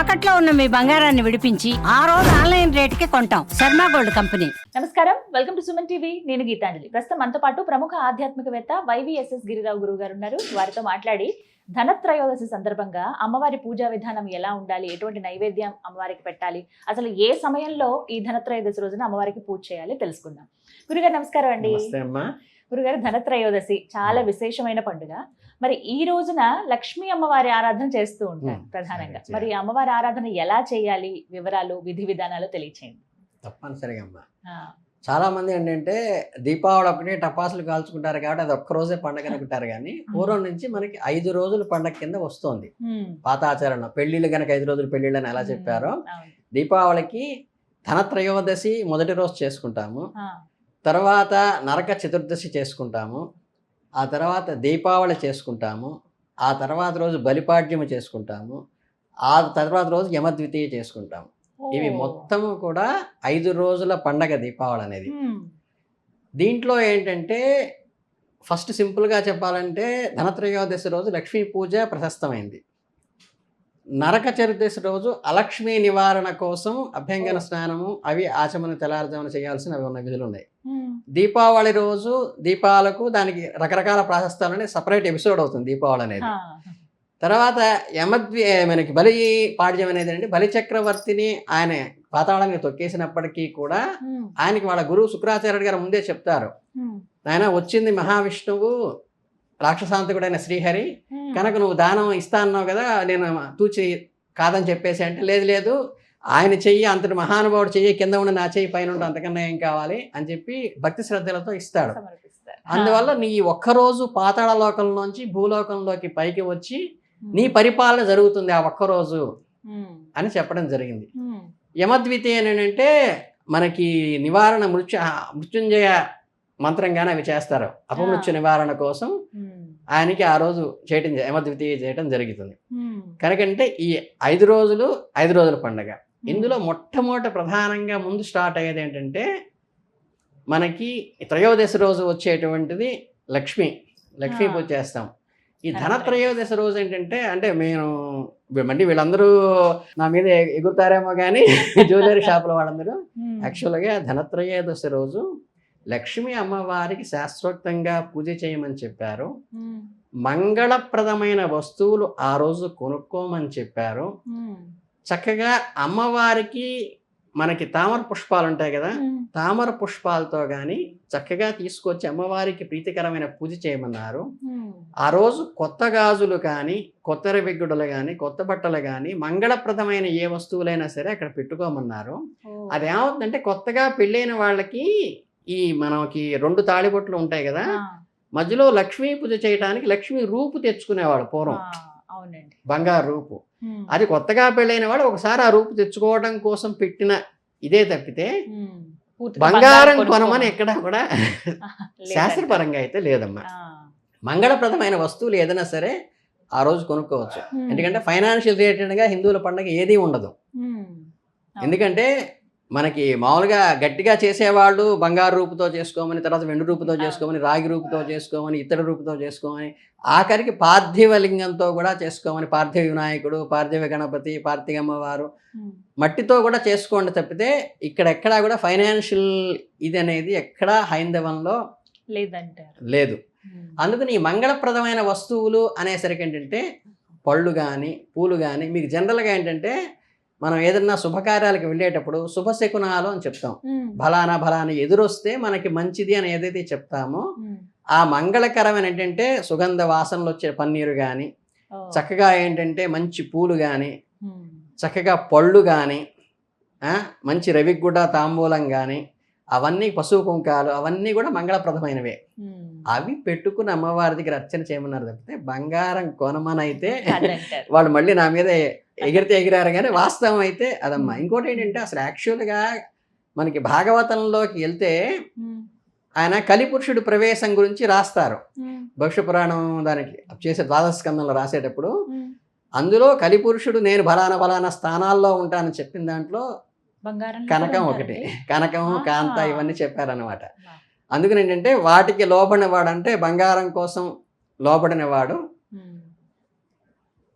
తాకట్లో ఉన్న మీ బంగారాన్ని విడిపించి ఆ రోజు ఆన్లైన్ రేటుకి కొంటాం. Sharma gold company. నమస్కారం. Welcome to Suman TV. నేను గీతాంజలి. ప్రస్తుతం మనతో పాటు ప్రముఖ ఆధ్యాత్మికవేత్త వైవిఎస్ఎస్ గిరిరావు గురువు గారు ఉన్నారు. వారితో మాట్లాడి ధనత్రయోదశి సందర్భంగా అమ్మవారి పూజా విధానం ఎలా ఉండాలి? ఎటువంటి నైవేద్యం అమ్మవారికి పెట్టాలి? అసలు ఏ సమయంలో ఈ ధనత్రయోదశి రోజున అమ్మవారికి పూజ చేయాలి? తెలుసుకుందాం. గురుగారు నమస్కారం అండి. నమస్తే అమ్మా. గురుగారు ధనత్రయోదశి చాలా విశేషమైన పండుగ. మరి ఈ రోజున లక్ష్మీ అమ్మవారి ఆరాధన చేస్తూ ఉంటారు. ప్రధానంగా. మరి అమ్మవారి ఆరాధన ఎలా చేయాలి? వివరాలు విధి విధానాలు తెలియచేయండి. తప్పనిసరిగా అమ్మా. చాలా మంది ఏంటంటే దీపావళి ఒకటి టపాసులు కాల్చుకుంటారు కాబట్టి అది ఒక్క రోజే పండగ అనుకుంటారు కానీ పూర్వం నుంచి మనకి ఐదు రోజుల పండగ కింద వస్తుంది. పాత ఆచరణ పెళ్ళిళ్ళు కనుక ఐదు రోజులు పెళ్ళిళ్ళు అని ఎలా చెప్పారో. దీపావళికి ధనత్రయోదశి మొదటి రోజు చేసుకుంటాము. తర్వాత నరక చతుర్దశి చేసుకుంటాము ఆ తర్వాత దీపావళి చేసుకుంటాము ఆ తర్వాత రోజు బలిపాడ్యము చేసుకుంటాము ఆ తర్వాత రోజు యమద్వితీయ చేసుకుంటాము ఇవి ఓ. మొత్తము కూడా ఐదు రోజుల పండగ దీపావళి అనేది. దీంట్లో ఏంటంటే ఫస్ట్ సింపుల్గా చెప్పాలంటే ధనత్రయోదశి రోజు లక్ష్మీ పూజ ప్రశస్తమైంది నరక చతుర్దశి రోజు అలక్ష్మీ నివారణ కోసం అభ్యంగన స్నానము అవి ఆచమన తెల్లారుజామున చేయాల్సిన అవి ఉన్న విధులు ఉన్నాయి. దీపావళి రోజు దీపాలకు దానికి రకరకాల ప్రాశస్తాలు సపరేట్ ఎపిసోడ్ అవుతుంది దీపావళి అనేది. తర్వాత యమద్వి మనకి బలి పాడ్యం అనేది అంటే బలి చక్రవర్తిని ఆయన పాతాళంగా తొక్కేసినప్పటికీ కూడా Hmm. ఆయనకి వాళ్ళ గురువు శుక్రాచార్యుడు గారు ముందే చెప్తారు. Hmm. ఆయన వచ్చింది మహావిష్ణువు రాక్షసాంతకుడైన శ్రీహరి. Hmm. కనుక నువ్వు దానం ఇస్తా అన్నావు కదా నేను తూచి కాదని చెప్పేసి అంటే లేదు లేదు. ఆయన చెయ్యి అంతటి మహానుభావుడు చెయ్యి కింద ఉన్న నా చెయ్యి పైన ఉండి అంతకన్నా ఏం కావాలి అని చెప్పి భక్తి శ్రద్ధలతో ఇస్తాడు. అందువల్ల నీ ఒక్కరోజు పాతాళ లోకంలోంచి భూలోకంలోకి పైకి వచ్చి. నీ పరిపాలన జరుగుతుంది ఆ ఒక్కరోజు. అని చెప్పడం జరిగింది. యమద్వితీయ ఏంటంటే మనకి నివారణ మృత్యు మృత్యుంజయ మంత్రంగానే అవి చేస్తారు అపమృత్యు నివారణ కోసం. ఆయనకి ఆ రోజు చేయటం యమద్వితీయ చేయటం జరుగుతుంది. కనుకంటే ఈ ఐదు రోజులు ఐదు రోజుల పండగ ఇందులో మొట్టమొదట ప్రధానంగా ముందు స్టార్ట్ అయ్యేది ఏంటంటే మనకి త్రయోదశి రోజు వచ్చేటువంటిది లక్ష్మి లక్ష్మీ. పూజ చేస్తాం ఈ ధనత్రయోదశి. రోజు ఏంటంటే అంటే నేను మళ్ళీ వీళ్ళందరూ నా మీద ఎగురుతారేమో కానీ జ్యువెలరీ షాపుల వాళ్ళందరూ. యాక్చువల్గా ధనత్రయోదశి రోజు లక్ష్మీ అమ్మవారికి శాస్త్రోక్తంగా పూజ చేయమని చెప్పారు. మంగళప్రదమైన వస్తువులు ఆ రోజు కొనుక్కోమని చెప్పారు. చక్కగా అమ్మవారికి మనకి తామర పుష్పాలు ఉంటాయి కదా. తామర పుష్పాలతో కానీ చక్కగా తీసుకొచ్చి అమ్మవారికి ప్రీతికరమైన పూజ చేయమన్నారు. ఆ రోజు కొత్త గాజులు కానీ కొత్త రవిగ్గుడలు కానీ కొత్త బట్టలు కానీ మంగళప్రదమైన ఏ వస్తువులైనా సరే అక్కడ పెట్టుకోమన్నారు Oh. అదేమవుతుందంటే కొత్తగా పెళ్ళైన వాళ్ళకి ఈ మనకి రెండు తాళిబొట్లు ఉంటాయి కదా. మధ్యలో లక్ష్మీ పూజ చేయడానికి లక్ష్మీ రూపు తెచ్చుకునేవాడు పూర్వం బంగారు రూపు. అది కొత్తగా పెళ్ళైన వాడు ఒకసారి ఆ రూపు తెచ్చుకోవడం కోసం పెట్టిన ఇదే తప్పితే బంగారం. కొనమని ఎక్కడా కూడా. శాస్త్రపరంగా అయితే లేదమ్మా. మంగళప్రదమైన వస్తువులు ఏదైనా సరే ఆ రోజు కొనుక్కోవచ్చు. ఎందుకంటే ఫైనాన్షియల్ రిలేటెడ్గా హిందువుల పండుగ ఏదీ ఉండదు. ఎందుకంటే మనకి మామూలుగా గట్టిగా చేసేవాళ్ళు బంగారు రూపుతో చేసుకోమని తర్వాత వెండి రూపుతో చేసుకోమని రాగి రూపుతో చేసుకోమని ఇతర రూపుతో చేసుకోమని ఆఖరికి పార్థివ లింగంతో కూడా చేసుకోమని పార్థివ వినాయకుడు పార్థివ గణపతి పార్థివమ్మవారు. మట్టితో కూడా చేసుకోండి తప్పితే ఇక్కడ ఎక్కడా కూడా ఫైనాన్షియల్ ఇది అనేది ఎక్కడా హైందవంలో లేదంటారు లేదు. అందుకని ఈ మంగళప్రదమైన వస్తువులు అనేసరికి ఏంటంటే పళ్ళు కానీ పూలు కానీ మీకు జనరల్గా ఏంటంటే మనం ఏదన్నా శుభకార్యాలకు వెళ్ళేటప్పుడు శుభశకునాలు అని చెప్తాం. ఫలానా ఫలానా ఎదురొస్తే మనకి మంచిది అని ఏదైతే చెప్తామో. ఆ మంగళకరమైన ఏంటంటే సుగంధ వాసనలు వచ్చే పన్నీరు కానీ. చక్కగా ఏంటంటే మంచి పూలు కానీ. చక్కగా పళ్ళు కానీ మంచి రవిగుడ్డ తాంబూలం కానీ అవన్నీ పశువు కుంకాలు అవన్నీ కూడా మంగళప్రదమైనవే. అవి పెట్టుకుని అమ్మవారి దగ్గర అర్చన చేయమన్నారు తప్పితే బంగారం కొనమని అయితే కాదంటారు. వాళ్ళు మళ్ళీ నా మీద ఎగిరితే ఎగిరారు కానీ వాస్తవం అయితే అదమ్మా ఇంకోటి ఏంటంటే అసలు యాక్చువల్గా మనకి భాగవతంలోకి వెళ్తే. ఆయన కలిపురుషుడు ప్రవేశం గురించి రాస్తారు. భవిష్య పురాణం దానికి చేసే ద్వాదశ స్కందంలో రాసేటప్పుడు. అందులో కలిపురుషుడు నేను ఫలానా ఫలానా స్థానాల్లో ఉంటానని చెప్పిన దాంట్లో బంగారం కనకం ఒకటి. కనకం. కాంత ఇవన్నీ చెప్పారనమాట అందుకని ఏంటంటే వాటికి లోబడినవాడు అంటే బంగారం కోసం లోబడినవాడు.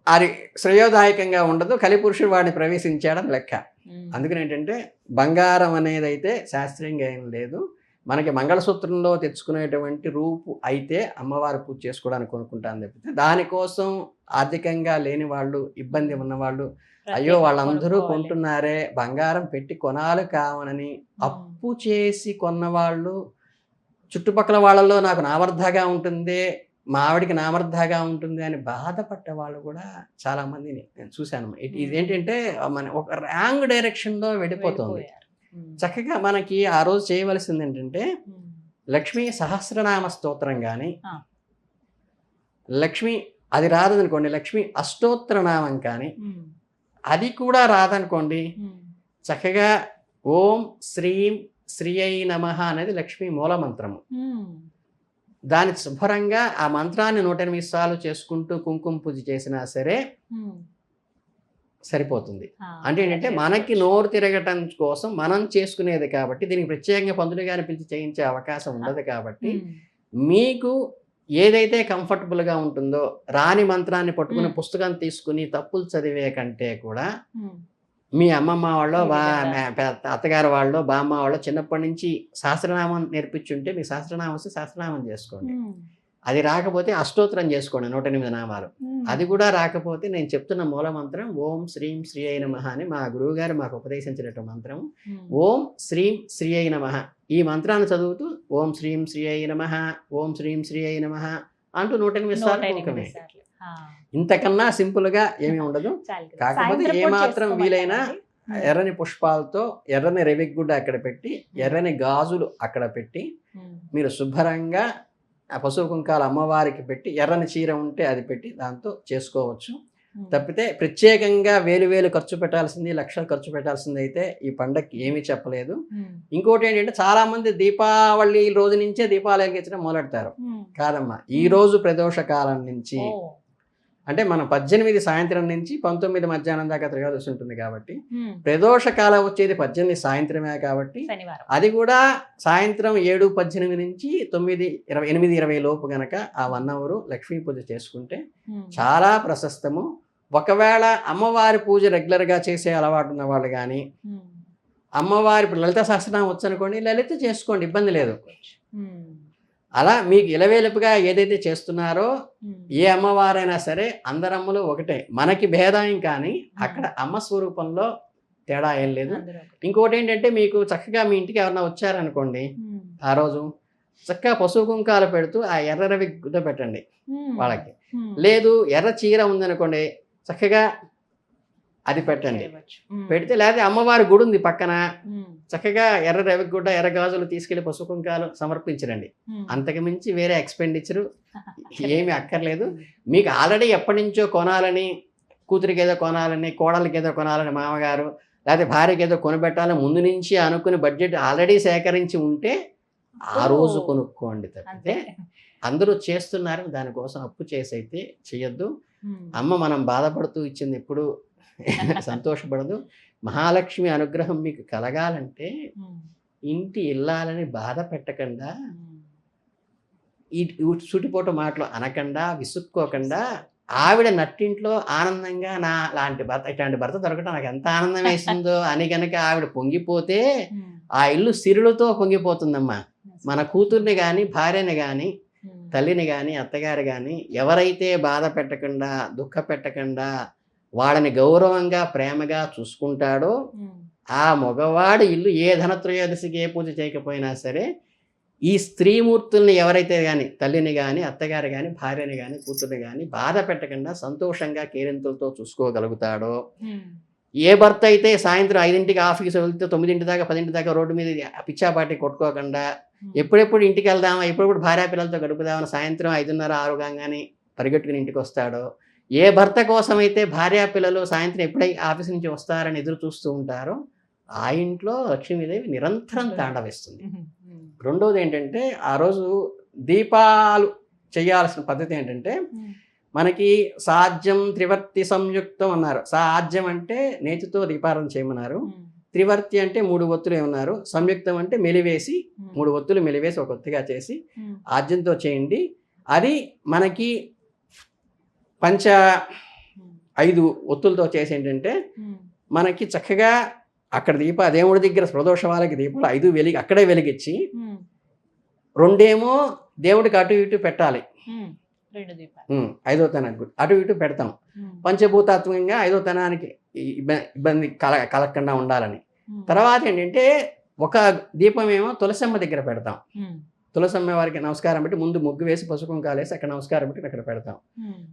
అది శ్రేయోదాయకంగా ఉండదు. కలిపురుషుడు వాడిని ప్రవేశించాడని లెక్క. అందుకని ఏంటంటే బంగారం అనేది అయితే శాస్త్రీయంగా ఏం లేదు. మనకి మంగళసూత్రంలో తెచ్చుకునేటువంటి రూపు అయితే అమ్మవారి పూజ చేసుకోవడానికి కొనుక్కుంటాను తప్పితే దానికోసం ఆర్థికంగా లేని వాళ్ళు ఇబ్బంది ఉన్నవాళ్ళు అయ్యో వాళ్ళందరూ కొంటున్నారే బంగారం పెట్టి కొనాలి కావనని అప్పు చేసి కొన్నవాళ్ళు చుట్టుపక్కల వాళ్ళలో నాకు నామర్ధగా ఉంటుంది మా ఆవిడికి నామర్ధగా ఉంటుంది అని బాధపడ్డ వాళ్ళు కూడా చాలా మందిని నేను చూశాను. ఇట్- ఇదేంటంటే మన ఒక రాంగ్ డైరెక్షన్లో వెళ్ళిపోతుంది. చక్కగా మనకి ఆ రోజు చేయవలసింది ఏంటంటే లక్ష్మీ సహస్రనామ స్తోత్రం కానీ. లక్ష్మి అది రాదనుకోండి లక్ష్మి అష్టోత్తర నామం కానీ అది కూడా రాదనుకోండి చక్కగా ఓం శ్రీం శ్రీ అయి నమ అనేది లక్ష్మీ మూల మంత్రము దాని శుభ్రంగా ఆ మంత్రాన్ని నూట ఎనిమిది సార్లు చేసుకుంటూ కుంకుమ పూజ చేసినా సరే సరిపోతుంది. అంటే ఏంటంటే మనకి నోరు తిరగటం కోసం మనం చేసుకునేది కాబట్టి దీనికి ప్రత్యేకంగా పందులు గారి పిలిచి చేయించే అవకాశం ఉండదు కాబట్టి మీకు ఏదైతే కంఫర్టబుల్గా ఉంటుందో రాని మంత్రాన్ని పట్టుకుని. పుస్తకం తీసుకుని తప్పులు చదివే కంటే కూడా మీ అమ్మమ్మ వాళ్ళు బా అత్తగారు వాళ్ళు బామ్మ వాళ్ళు చిన్నప్పటి నుంచి సహస్రనామం నేర్పించుంటే మీ సహస్రనామం వస్తే సహస్రనామం చేసుకోండి. అది రాకపోతే అష్టోత్తరం చేసుకోండి నూట ఎనిమిది నామాలు అది కూడా రాకపోతే నేను చెప్తున్న మూల మంత్రం ఓం శ్రీం శ్రీ అయి నమః అని మా గురువు గారు మాకు ఉపదేశించినట్టు మంత్రం. ఓం శ్రీం శ్రీ అయి నమః. ఈ మంత్రాన్ని చదువుతూ ఓం శ్రీం శ్రీ అయి నమః ఓం శ్రీం శ్రీ అయి నమః అంటూ నూట ఎనిమిది సార్లు. ఇంతకన్నా సింపుల్గా ఏమీ ఉండదు. కాకపోతే ఏ మాత్రం వీలైనా ఎర్రని పుష్పాలతో ఎర్రని రెవిగ్గుడ్డ అక్కడ పెట్టి ఎర్రని గాజులు అక్కడ పెట్టి మీరు శుభ్రంగా ఆ పశువు కుంకాలు అమ్మవారికి పెట్టి ఎర్రని చీర ఉంటే అది పెట్టి దాంతో చేసుకోవచ్చు. తప్పితే ప్రత్యేకంగా వేలు వేలు ఖర్చు పెట్టాల్సింది లక్షలు ఖర్చు పెట్టాల్సింది అయితే ఈ పండగకి ఏమీ చెప్పలేదు. ఇంకోటి ఏంటంటే చాలా మంది దీపావళి రోజు నుంచే దీపాలు వెలిగించడం మొదలెడతారు. కాదమ్మా ఈ రోజు ప్రదోష కాలం నుంచి అంటే మనం పద్దెనిమిది సాయంత్రం నుంచి పంతొమ్మిది మధ్యాహ్నం దాకా త్రయోదశి ఉంటుంది కాబట్టి ప్రదోష కాలం వచ్చేది పద్దెనిమిది సాయంత్రమే కాబట్టి అది కూడా సాయంత్రం ఏడు పద్దెనిమిది నుంచి తొమ్మిది ఇరవై ఎనిమిది ఇరవై లోపు గనక ఆ వన్ అవర్ లక్ష్మీ పూజ చేసుకుంటే చాలా ప్రశస్తము. ఒకవేళ అమ్మవారి పూజ రెగ్యులర్గా చేసే అలవాటు ఉన్న వాళ్ళు కానీ అమ్మవారి ఇప్పుడు లలిత సహస్రనామం వచ్చనుకోండి లలిత చేసుకోండి ఇబ్బంది లేదు. అలా మీకు ఇలవేలుపుగా ఏదైతే చేస్తున్నారో ఏ అమ్మవారైనా సరే అందరమ్మలు ఒకటే. మనకి భేదం కానీ అక్కడ అమ్మ స్వరూపంలో తేడా ఏం లేదు. ఇంకోటి ఏంటంటే మీకు చక్కగా మీ ఇంటికి ఎవరన్నా వచ్చారనుకోండి ఆ రోజు చక్కగా పశువు కుంకాలు పెడుతూ ఆ ఎర్ర రవి గుద్ద పెట్టండి వాళ్ళకి. లేదు ఎర్ర చీర ఉందనుకోండి చక్కగా అది పెట్టండి. పెడితే లేదా అమ్మవారి గుడి ఉంది పక్కన. చక్కగా ఎర్ర రవి గుడ్డ ఎర్ర గాజులు తీసుకెళ్ళి పశువు కుంకాలు సమర్పించరండి. అంతకు మించి వేరే ఎక్స్పెండిచర్ ఏమీ అక్కర్లేదు. మీకు ఆల్రెడీ ఎప్పటి నుంచో కొనాలని కూతురికి ఏదో కొనాలని కోడలికి ఏదో కొనాలని మామగారు లేకపోతే భార్యకి ఏదో కొనిపెట్టాలని ముందు నుంచి అనుకుని బడ్జెట్ ఆల్రెడీ సేకరించి ఉంటే ఆ రోజు. కొనుక్కోండి తప్పితే అందరూ చేస్తున్నారు దానికోసం అప్పు చేసి అయితే చెయ్యొద్దు అమ్మ మనం బాధపడుతూ ఇచ్చింది ఎప్పుడు సంతోషపడదు. మహాలక్ష్మి అనుగ్రహం మీకు కలగాలంటే ఇంటి ఇల్లాలని బాధ పెట్టకుండా ఈ మాటలు అనకుండా విసుక్కోకుండా ఆవిడ నట్టింట్లో ఆనందంగా నా లాంటి భర్త ఇట్లాంటి భర్త దొరకటం నాకు ఎంత ఆనందం వేసిందో అని కనుక ఆవిడ పొంగిపోతే ఆ ఇల్లు సిరులతో పొంగిపోతుందమ్మా. మన కూతుర్ని కానీ భార్యని కానీ తల్లిని కానీ అత్తగారు కానీ ఎవరైతే బాధ పెట్టకుండా దుఃఖ పెట్టకుండా వాళ్ళని గౌరవంగా ప్రేమగా చూసుకుంటాడో ఆ మగవాడి ఇల్లు ఏ ధనత్రయోదశికి ఏ పూజ చేయకపోయినా సరే ఈ స్త్రీమూర్తుల్ని ఎవరైతే కానీ తల్లిని కానీ అత్తగారు కానీ భార్యని కానీ కూతుర్ని కానీ బాధ పెట్టకుండా సంతోషంగా కేరింతలతో చూసుకోగలుగుతాడో ఏ భర్త అయితే సాయంత్రం ఐదింటికి ఆఫీస్ వెళ్తే తొమ్మిదింటి దాకా పదింటి దాకా రోడ్డు మీద పిచ్చాపాటి కొట్టుకోకుండా ఎప్పుడెప్పుడు ఇంటికి వెళ్దామా ఎప్పుడెప్పుడు భార్య పిల్లలతో గడుపుదామని సాయంత్రం ఐదున్నర ఆరు కాగానే పరిగెట్టుకుని ఇంటికి వస్తాడో? ఏ భర్త కోసం అయితే భార్య పిల్లలు సాయంత్రం ఎప్పుడై ఆఫీస్ నుంచి వస్తారని ఎదురు చూస్తూ ఉంటారో ఆ ఇంట్లో లక్ష్మీదేవి నిరంతరం తాండవిస్తుంది రెండోది ఏంటంటే ఆ రోజు దీపాలు చేయాల్సిన పద్ధతి ఏంటంటే మనకి సాధ్యం త్రివర్తి సంయుక్తం అన్నారు. సాధ్యం అంటే నేతితో దీపారాధన చేయమన్నారు. త్రివర్తి అంటే మూడు ఒత్తులు ఏమన్నారు? సంయుక్తం అంటే మెలివేసి మూడు ఒత్తులు మెలివేసి ఒక ఒత్తిగా చేసి ఆద్యంతో చేయండి. అది మనకి పంచ ఐదు ఒత్తులతో చేసి ఏంటంటే మనకి చక్కగా అక్కడ దీప దేవుడి దగ్గర ప్రదోష వాళ్ళకి దీపాలు ఐదు వెలిగి అక్కడే వెలిగించి రెండేమో దేవుడికి అటు ఇటు పెట్టాలి. ఐదో తనానికి అటు ఇటు పెడతాం. పంచభూతాత్మకంగా ఐదో తనానికి ఇబ్బ- ఇబ్బంది కల కలగకుండా ఉండాలని. తర్వాత ఏంటంటే ఒక దీపం ఏమో తులసమ్మ దగ్గర పెడతాం. తులసమ్మ వారికి నమస్కారం పెట్టి ముందు ముగ్గు వేసి పసుపు కుంకాలు వేసి అక్కడ నమస్కారం పెట్టి అక్కడ పెడతాం.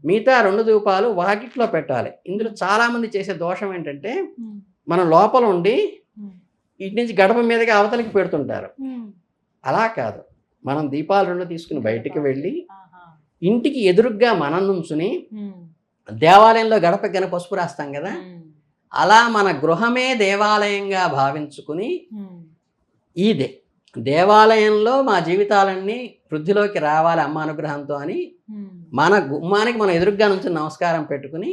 మిగతా రెండు దీపాలు వాకిట్లో పెట్టాలి. ఇందులో చాలా మంది చేసే దోషం ఏంటంటే మనం లోపల ఉండి ఇటు నుంచి గడప మీదకి అవతలకి పెడుతుంటారు. అలా కాదు. మనం దీపాలు రెండు తీసుకుని బయటికి వెళ్ళి. ఇంటికి ఎదురుగ్గా మనం నుంచుని దేవాలయంలో గడప గన పసుపు రాస్తాం కదా? అలా మన గృహమే దేవాలయంగా భావించుకుని ఈదే దేవాలయంలో మా జీవితాలన్నీ వృద్ధిలోకి రావాలి అమ్మ అనుగ్రహంతో అని మన గుమ్మానికి మనం ఎదురుగ్గా నుంచి నమస్కారం పెట్టుకుని.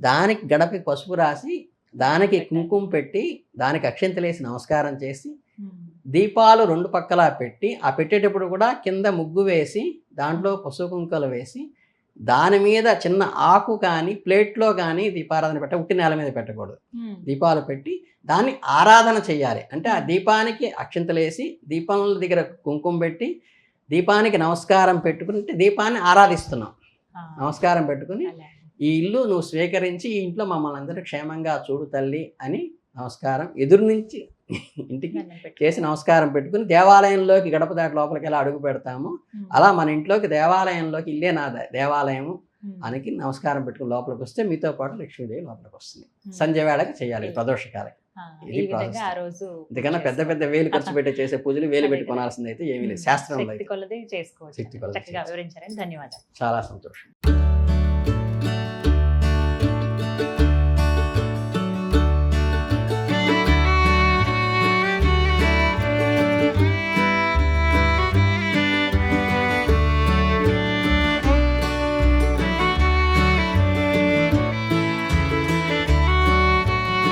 దానికి గడపకి పసుపు రాసి దానికి కుంకుమ పెట్టి దానికి అక్షంతలేసి నమస్కారం చేసి దీపాలు రెండు పక్కలా పెట్టి ఆ పెట్టేటప్పుడు కూడా కింద ముగ్గు వేసి దాంట్లో పసుపు కుంకలు వేసి దాని మీద చిన్న ఆకు కానీ ప్లేట్లో కానీ దీపారాధన పెట్ట ఉట్టి నేల మీద పెట్టకూడదు. దీపాలు పెట్టి దాన్ని ఆరాధన చేయాలి అంటే ఆ దీపానికి అక్షింతలేసి దీపం దగ్గర కుంకుమ పెట్టి దీపానికి నమస్కారం పెట్టుకుంటే దీపాన్ని ఆరాధిస్తున్నాం నమస్కారం పెట్టుకుని. ఈ ఇల్లు నువ్వు స్వీకరించి ఈ ఇంట్లో మమ్మల్ని అందరూ క్షేమంగా చూడు తల్లి అని నమస్కారం. ఎదురు నుంచి ఇంటికి. చేసి నమస్కారం పెట్టుకుని దేవాలయంలోకి గడప దాటి లోపలికి ఎలా అడుగు పెడతాము. అలా మన ఇంట్లోకి దేవాలయంలోకి ఇల్లే నా దేవాలయము అనికి నమస్కారం పెట్టుకుని లోపలికి వస్తే మీతో పాటు లక్ష్మీదేవి లోపలికి వస్తుంది. సంజయ వేళకి చేయాలి ప్రదోషకాలకి. ఇది ఎందుకన్నా పెద్ద పెద్ద వేలు ఖర్చు పెట్టి చేసే పూజలు వేలు పెట్టి కొనాల్సింది అయితే ఏమీ లేదు. శక్తి కొలది ధన్యవాదాలు. చాలా సంతోషం.